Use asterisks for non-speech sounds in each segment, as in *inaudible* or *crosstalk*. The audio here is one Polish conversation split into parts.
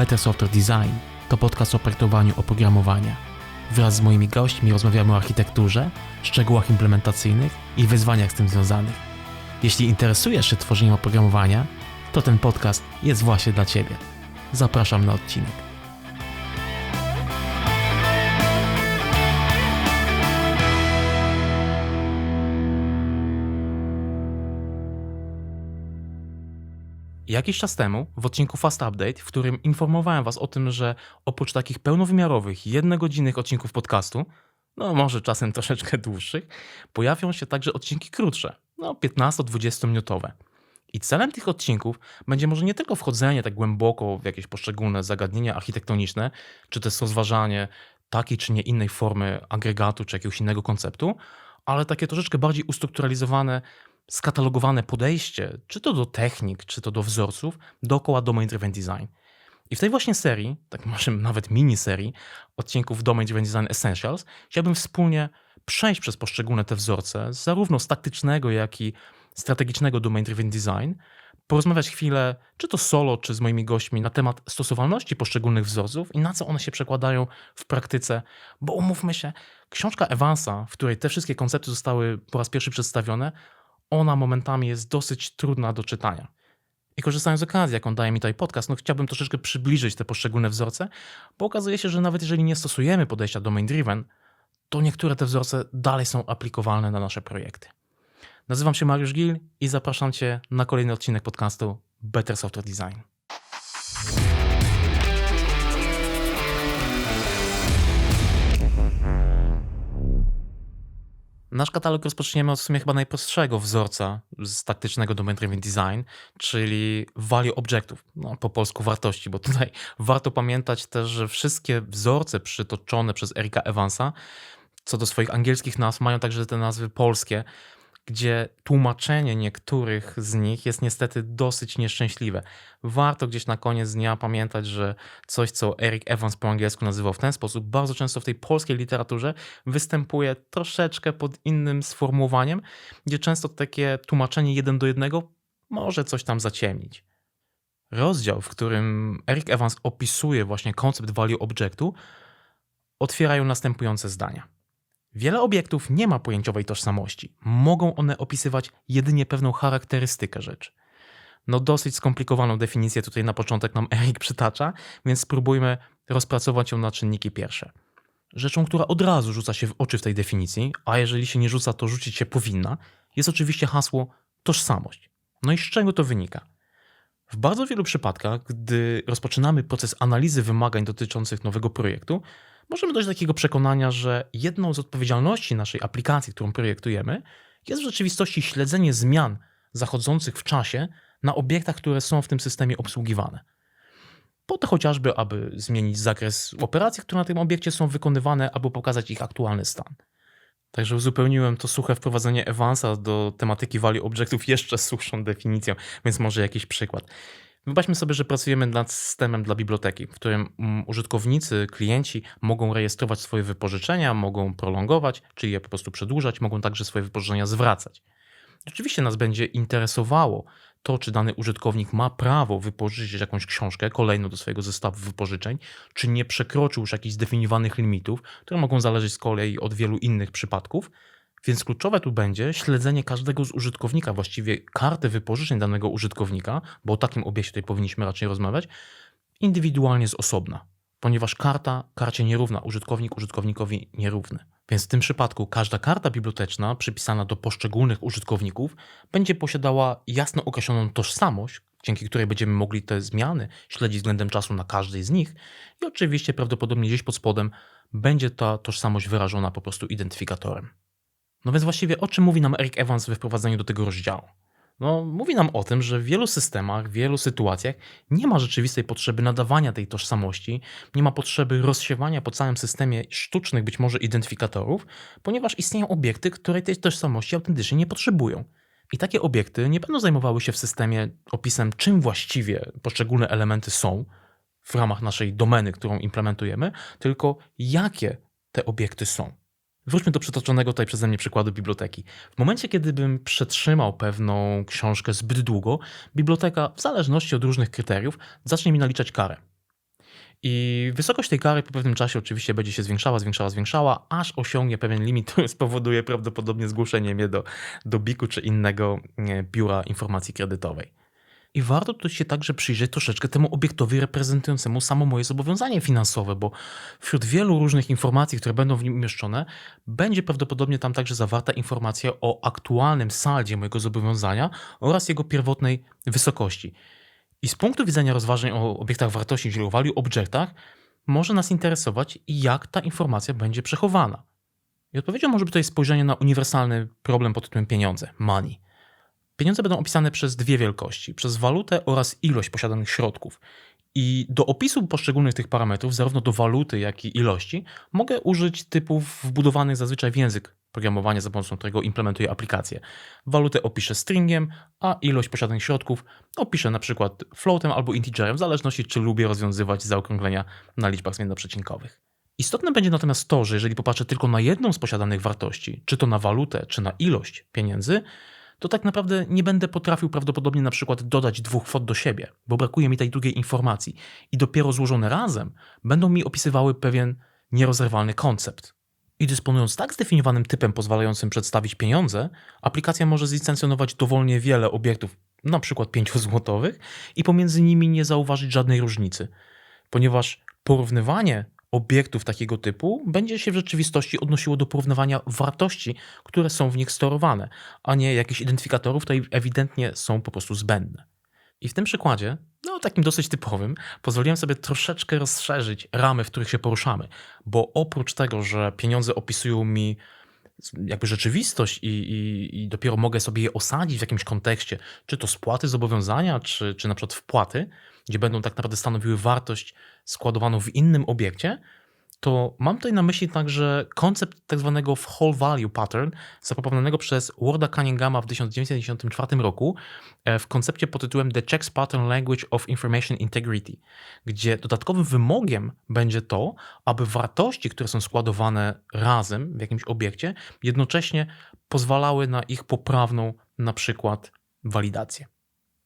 Better Software Design to podcast o projektowaniu oprogramowania. Wraz z moimi gośćmi rozmawiamy o architekturze, szczegółach implementacyjnych i wyzwaniach z tym związanych. Jeśli interesujesz się tworzeniem oprogramowania, to ten podcast jest właśnie dla Ciebie. Zapraszam na odcinek. Jakiś czas temu, w odcinku Fast Update, w którym informowałem Was o tym, że oprócz takich pełnowymiarowych, jednogodzinnych odcinków podcastu, no może czasem troszeczkę dłuższych, pojawią się także odcinki krótsze, no 15-20 minutowe. I celem tych odcinków będzie może nie tylko wchodzenie tak głęboko w jakieś poszczególne zagadnienia architektoniczne, czy też rozważanie takiej czy nie innej formy agregatu, czy jakiegoś innego konceptu, ale takie troszeczkę bardziej ustrukturalizowane, skatalogowane podejście, czy to do technik, czy to do wzorców, dookoła Domain Driven Design. I w tej właśnie serii, tak może nawet miniserii odcinków Domain Driven Design Essentials, chciałbym wspólnie przejść przez poszczególne te wzorce, zarówno z taktycznego, jak i strategicznego Domain Driven Design, porozmawiać chwilę, czy to solo, czy z moimi gośćmi, na temat stosowalności poszczególnych wzorców i na co one się przekładają w praktyce, bo umówmy się, książka Evansa, w której te wszystkie koncepty zostały po raz pierwszy przedstawione, ona momentami jest dosyć trudna do czytania. I korzystając z okazji, jaką daje mi tutaj podcast, no chciałbym troszeczkę przybliżyć te poszczególne wzorce, bo okazuje się, że nawet jeżeli nie stosujemy podejścia domain-driven, to niektóre te wzorce dalej są aplikowalne na nasze projekty. Nazywam się Mariusz Gil i zapraszam Cię na kolejny odcinek podcastu Better Software Design. Nasz katalog rozpoczniemy od w sumie chyba najprostszego wzorca z taktycznego Domain Driven Design, czyli value objektów, no, po polsku wartości, bo tutaj *laughs* warto pamiętać też, że wszystkie wzorce przytoczone przez Erika Evansa co do swoich angielskich nazw mają także te nazwy polskie, gdzie tłumaczenie niektórych z nich jest niestety dosyć nieszczęśliwe. Warto gdzieś na koniec dnia pamiętać, że coś, co Eric Evans po angielsku nazywał w ten sposób, bardzo często w tej polskiej literaturze występuje troszeczkę pod innym sformułowaniem, gdzie często takie tłumaczenie jeden do jednego może coś tam zaciemnić. Rozdział, w którym Eric Evans opisuje właśnie koncept value objectu, otwierają następujące zdania. Wiele obiektów nie ma pojęciowej tożsamości. Mogą one opisywać jedynie pewną charakterystykę rzeczy. No dosyć skomplikowaną definicję tutaj na początek nam Erik przytacza, więc spróbujmy rozpracować ją na czynniki pierwsze. Rzeczą, która od razu rzuca się w oczy w tej definicji, a jeżeli się nie rzuca, to rzucić się powinna, jest oczywiście hasło tożsamość. No i z czego to wynika? W bardzo wielu przypadkach, gdy rozpoczynamy proces analizy wymagań dotyczących nowego projektu, możemy dojść do takiego przekonania, że jedną z odpowiedzialności naszej aplikacji, którą projektujemy, jest w rzeczywistości śledzenie zmian zachodzących w czasie na obiektach, które są w tym systemie obsługiwane. Po to chociażby, aby zmienić zakres operacji, które na tym obiekcie są wykonywane, albo pokazać ich aktualny stan. Także uzupełniłem to suche wprowadzenie Evansa do tematyki value obiektów jeszcze suchszą definicją, więc może jakiś przykład. Wyobraźmy sobie, że pracujemy nad systemem dla biblioteki, w którym mm, użytkownicy, klienci mogą rejestrować swoje wypożyczenia, mogą prolongować, czyli je po prostu przedłużać, mogą także swoje wypożyczenia zwracać. Oczywiście nas będzie interesowało to, czy dany użytkownik ma prawo wypożyczyć jakąś książkę kolejną do swojego zestawu wypożyczeń, czy nie przekroczył już jakichś zdefiniowanych limitów, które mogą zależeć z kolei od wielu innych przypadków, więc kluczowe tu będzie śledzenie każdego z użytkownika, właściwie karty wypożyczeń danego użytkownika, bo o takim obiekcie tutaj powinniśmy raczej rozmawiać, indywidualnie z osobna, ponieważ karta karcie nierówna, użytkownik użytkownikowi nierówny. Więc w tym przypadku każda karta biblioteczna przypisana do poszczególnych użytkowników będzie posiadała jasno określoną tożsamość, dzięki której będziemy mogli te zmiany śledzić względem czasu na każdej z nich i oczywiście prawdopodobnie gdzieś pod spodem będzie ta tożsamość wyrażona po prostu identyfikatorem. No więc właściwie o czym mówi nam Eric Evans we wprowadzeniu do tego rozdziału? No, mówi nam o tym, że w wielu systemach, w wielu sytuacjach nie ma rzeczywistej potrzeby nadawania tej tożsamości, nie ma potrzeby rozsiewania po całym systemie sztucznych być może identyfikatorów, ponieważ istnieją obiekty, które tej tożsamości autentycznie nie potrzebują. I takie obiekty nie będą zajmowały się w systemie opisem, czym właściwie poszczególne elementy są, w ramach naszej domeny, którą implementujemy, tylko jakie te obiekty są. Wróćmy do przytoczonego tutaj przeze mnie przykładu biblioteki. W momencie, kiedy bym przetrzymał pewną książkę zbyt długo, biblioteka, w zależności od różnych kryteriów, zacznie mi naliczać karę. I wysokość tej kary po pewnym czasie oczywiście będzie się zwiększała, zwiększała, zwiększała, aż osiągnie pewien limit, który spowoduje prawdopodobnie zgłoszenie mnie do, do BIK-u czy innego biura informacji kredytowej. I warto tutaj się także przyjrzeć troszeczkę temu obiektowi reprezentującemu samo moje zobowiązanie finansowe, bo wśród wielu różnych informacji, które będą w nim umieszczone, będzie prawdopodobnie tam także zawarta informacja o aktualnym saldzie mojego zobowiązania oraz jego pierwotnej wysokości. I z punktu widzenia rozważań o obiektach wartości, czyli o value objektach, może nas interesować, jak ta informacja będzie przechowana. I odpowiedzią może być tutaj spojrzenie na uniwersalny problem pod tytułem pieniądze, money. Pieniądze będą opisane przez dwie wielkości: przez walutę oraz ilość posiadanych środków. I do opisu poszczególnych tych parametrów, zarówno do waluty, jak i ilości, mogę użyć typów wbudowanych zazwyczaj w język programowania, za pomocą którego implementuję aplikację. Walutę opiszę stringiem, a ilość posiadanych środków opiszę na przykład floatem albo integerem, w zależności czy lubię rozwiązywać zaokrąglenia na liczbach zmiennoprzecinkowych. Istotne będzie natomiast to, że jeżeli popatrzę tylko na jedną z posiadanych wartości, czy to na walutę, czy na ilość pieniędzy, to tak naprawdę nie będę potrafił prawdopodobnie na przykład dodać dwóch kwot do siebie, bo brakuje mi tej drugiej informacji i dopiero złożone razem będą mi opisywały pewien nierozerwalny koncept. I dysponując tak zdefiniowanym typem pozwalającym przedstawić pieniądze, aplikacja może zlicencjonować dowolnie wiele obiektów, na przykład 5 złotowych, i pomiędzy nimi nie zauważyć żadnej różnicy, ponieważ porównywanie obiektów takiego typu będzie się w rzeczywistości odnosiło do porównywania wartości, które są w nich sterowane, a nie jakichś identyfikatorów, które ewidentnie są po prostu zbędne. I w tym przykładzie, no takim dosyć typowym, pozwoliłem sobie troszeczkę rozszerzyć ramy, w których się poruszamy, bo oprócz tego, że pieniądze opisują mi jakby rzeczywistość i, i, i, dopiero mogę sobie je osadzić w jakimś kontekście, czy to spłaty zobowiązania, czy, czy na przykład wpłaty, gdzie będą tak naprawdę stanowiły wartość składowaną w innym obiekcie, to mam tutaj na myśli także koncept tak zwanego whole value pattern, zaproponowanego przez Warda Cunninghama w 1994 roku e, w koncepcie pod tytułem The Checks Pattern Language of Information Integrity, gdzie dodatkowym wymogiem będzie to, aby wartości, które są składowane razem w jakimś obiekcie, jednocześnie pozwalały na ich poprawną na przykład walidację.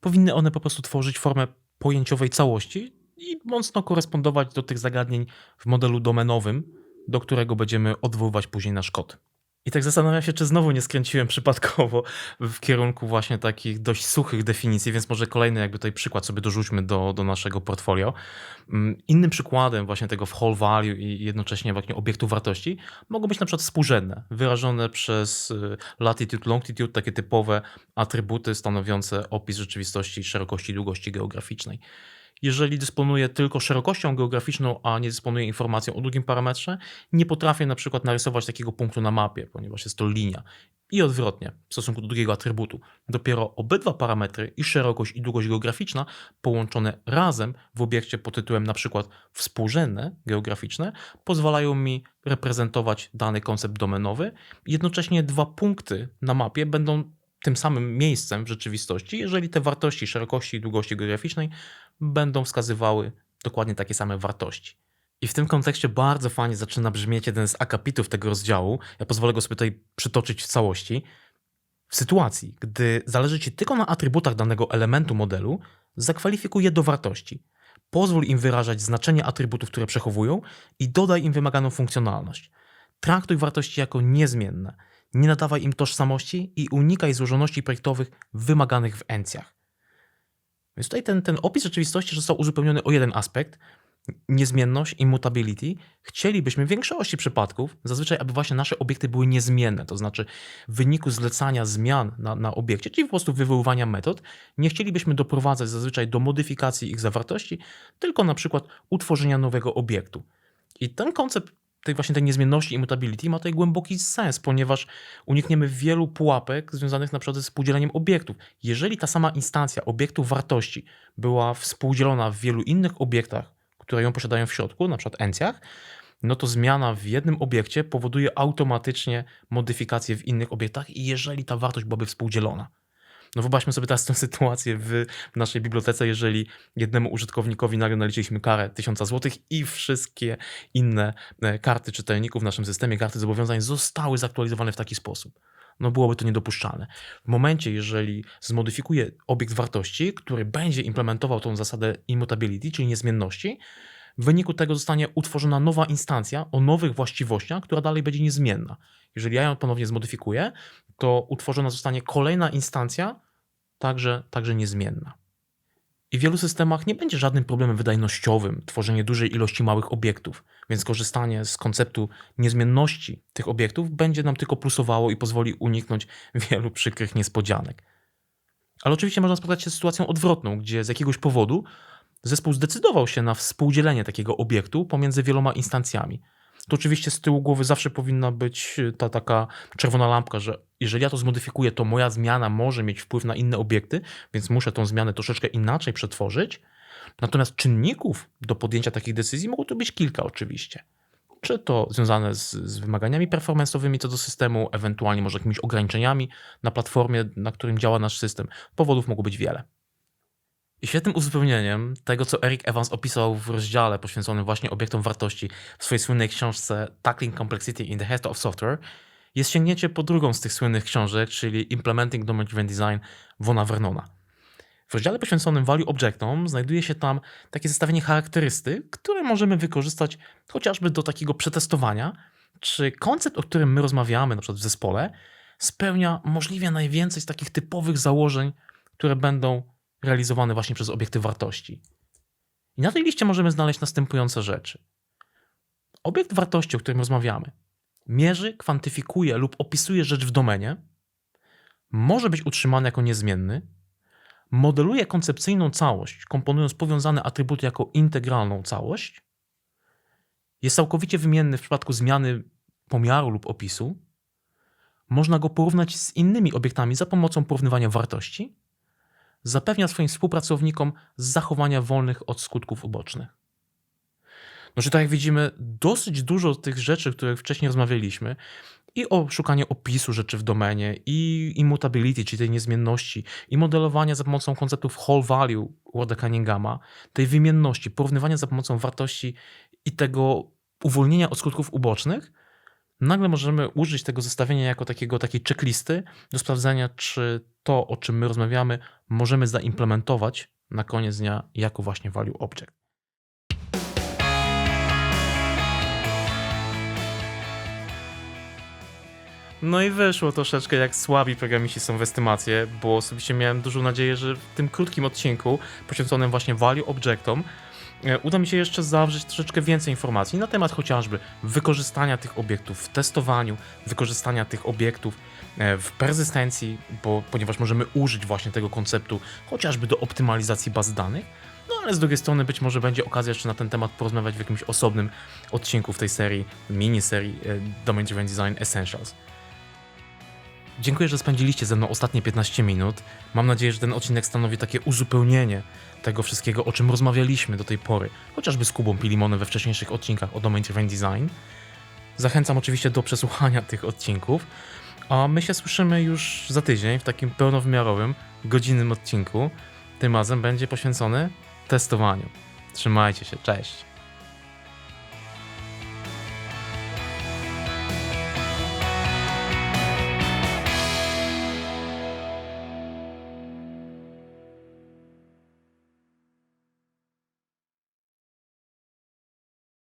Powinny one po prostu tworzyć formę pojęciowej całości i mocno korespondować do tych zagadnień w modelu domenowym, do którego będziemy odwoływać później nasz kod. I tak zastanawiam się, czy znowu nie skręciłem przypadkowo w kierunku właśnie takich dość suchych definicji, więc może kolejny jakby tutaj przykład sobie dorzućmy do, do naszego portfolio. Mm, innym przykładem właśnie tego whole value i jednocześnie właśnie obiektu wartości mogą być na przykład współrzędne, wyrażone przez y, latitude, longitude, takie typowe atrybuty stanowiące opis rzeczywistości szerokości i długości geograficznej jeżeli dysponuję tylko szerokością geograficzną, a nie dysponuję informacją o drugim parametrze, nie potrafię na przykład narysować takiego punktu na mapie, ponieważ jest to linia. I odwrotnie, w stosunku do drugiego atrybutu. Dopiero obydwa parametry, i szerokość, i długość geograficzna, połączone razem w obiekcie pod tytułem na przykład współrzędne geograficzne, pozwalają mi reprezentować dany koncept domenowy. Jednocześnie dwa punkty na mapie będą tym samym miejscem w rzeczywistości, jeżeli te wartości szerokości i długości geograficznej będą wskazywały dokładnie takie same wartości. I w tym kontekście bardzo fajnie zaczyna brzmieć jeden z akapitów tego rozdziału. Ja pozwolę go sobie tutaj przytoczyć w całości. W sytuacji, gdy zależy Ci tylko na atrybutach danego elementu modelu, zakwalifikuj je do wartości. Pozwól im wyrażać znaczenie atrybutów, które przechowują i dodaj im wymaganą funkcjonalność. Traktuj wartości jako niezmienne. Nie nadawaj im tożsamości i unikaj złożoności projektowych wymaganych w encjach. Więc tutaj ten, ten opis rzeczywistości został uzupełniony o jeden aspekt, niezmienność, immutability. Chcielibyśmy w większości przypadków zazwyczaj, aby właśnie nasze obiekty były niezmienne, to znaczy w wyniku zlecania zmian na, na obiekcie, czyli po prostu wywoływania metod, nie chcielibyśmy doprowadzać zazwyczaj do modyfikacji ich zawartości, tylko na przykład utworzenia nowego obiektu. I ten koncept tej właśnie tej niezmienności immutability ma tutaj głęboki sens, ponieważ unikniemy wielu pułapek związanych na przykład ze współdzieleniem obiektów. Jeżeli ta sama instancja obiektu wartości była współdzielona w wielu innych obiektach, które ją posiadają w środku, na przykład encjach, no to zmiana w jednym obiekcie powoduje automatycznie modyfikacje w innych obiektach, i jeżeli ta wartość byłaby współdzielona. No wyobraźmy sobie teraz tę sytuację w naszej bibliotece, jeżeli jednemu użytkownikowi nagle naliczyliśmy karę 1000 zł i wszystkie inne e, karty czytelników w naszym systemie, karty zobowiązań zostały zaktualizowane w taki sposób. No byłoby to niedopuszczalne. W momencie, jeżeli zmodyfikuję obiekt wartości, który będzie implementował tą zasadę immutability, czyli niezmienności, w wyniku tego zostanie utworzona nowa instancja o nowych właściwościach, która dalej będzie niezmienna. Jeżeli ja ją ponownie zmodyfikuję, to utworzona zostanie kolejna instancja, także, także niezmienna. I w wielu systemach nie będzie żadnym problemem wydajnościowym tworzenie dużej ilości małych obiektów, więc korzystanie z konceptu niezmienności tych obiektów będzie nam tylko plusowało i pozwoli uniknąć wielu przykrych niespodzianek. Ale oczywiście można spotkać się z sytuacją odwrotną, gdzie z jakiegoś powodu zespół zdecydował się na współdzielenie takiego obiektu pomiędzy wieloma instancjami. To oczywiście z tyłu głowy zawsze powinna być ta taka czerwona lampka, że jeżeli ja to zmodyfikuję, to moja zmiana może mieć wpływ na inne obiekty, więc muszę tą zmianę troszeczkę inaczej przetworzyć. Natomiast czynników do podjęcia takich decyzji mogło to być kilka oczywiście. Czy to związane z, z wymaganiami performance'owymi co do systemu, ewentualnie może jakimiś ograniczeniami na platformie, na którym działa nasz system. Powodów mogło być wiele. Świetnym uzupełnieniem tego, co Eric Evans opisał w rozdziale poświęconym właśnie obiektom wartości w swojej słynnej książce Tackling Complexity in the Head of Software, jest sięgnięcie po drugą z tych słynnych książek, czyli Implementing Domain Driven Design Vona Vernona. W rozdziale poświęconym Value Objectom znajduje się tam takie zestawienie charakterystyk, które możemy wykorzystać chociażby do takiego przetestowania, czy koncept, o którym my rozmawiamy, na przykład w zespole, spełnia możliwie najwięcej z takich typowych założeń, które będą realizowane właśnie przez obiekty wartości. I na tej liście możemy znaleźć następujące rzeczy. Obiekt wartości, o którym rozmawiamy, mierzy, kwantyfikuje lub opisuje rzecz w domenie, może być utrzymany jako niezmienny, modeluje koncepcyjną całość, komponując powiązane atrybuty jako integralną całość, jest całkowicie wymienny w przypadku zmiany pomiaru lub opisu, można go porównać z innymi obiektami za pomocą porównywania wartości, zapewnia swoim współpracownikom zachowania wolnych od skutków ubocznych. No, że tak jak widzimy, dosyć dużo tych rzeczy, o których wcześniej rozmawialiśmy, i o szukaniu opisu rzeczy w domenie, i immutability, czyli tej niezmienności, i modelowania za pomocą konceptów whole value Warda Cunninghama, tej wymienności, porównywania za pomocą wartości i tego uwolnienia od skutków ubocznych, nagle możemy użyć tego zestawienia jako takiego, takiej checklisty do sprawdzenia, czy to, o czym my rozmawiamy, możemy zaimplementować na koniec dnia jako właśnie value object. No i wyszło troszeczkę jak słabi programiści są w estymację, bo osobiście miałem dużą nadzieję, że w tym krótkim odcinku poświęconym właśnie value objectom uda mi się jeszcze zawrzeć troszeczkę więcej informacji na temat chociażby wykorzystania tych obiektów w testowaniu, wykorzystania tych obiektów e, w perzystencji, bo, ponieważ możemy użyć właśnie tego konceptu chociażby do optymalizacji baz danych, no ale z drugiej strony być może będzie okazja jeszcze na ten temat porozmawiać w jakimś osobnym odcinku w tej serii, miniserii e, Domain Driven Design Essentials. Dziękuję, że spędziliście ze mną ostatnie 15 minut. Mam nadzieję, że ten odcinek stanowi takie uzupełnienie tego wszystkiego, o czym rozmawialiśmy do tej pory, chociażby z Kubą Pilimonem we wcześniejszych odcinkach o Domain Driven Design. Zachęcam oczywiście do przesłuchania *laughs* tych odcinków, a my się słyszymy już za tydzień w takim pełnowymiarowym, godzinnym odcinku. Tym razem będzie poświęcony testowaniu. Trzymajcie się, cześć!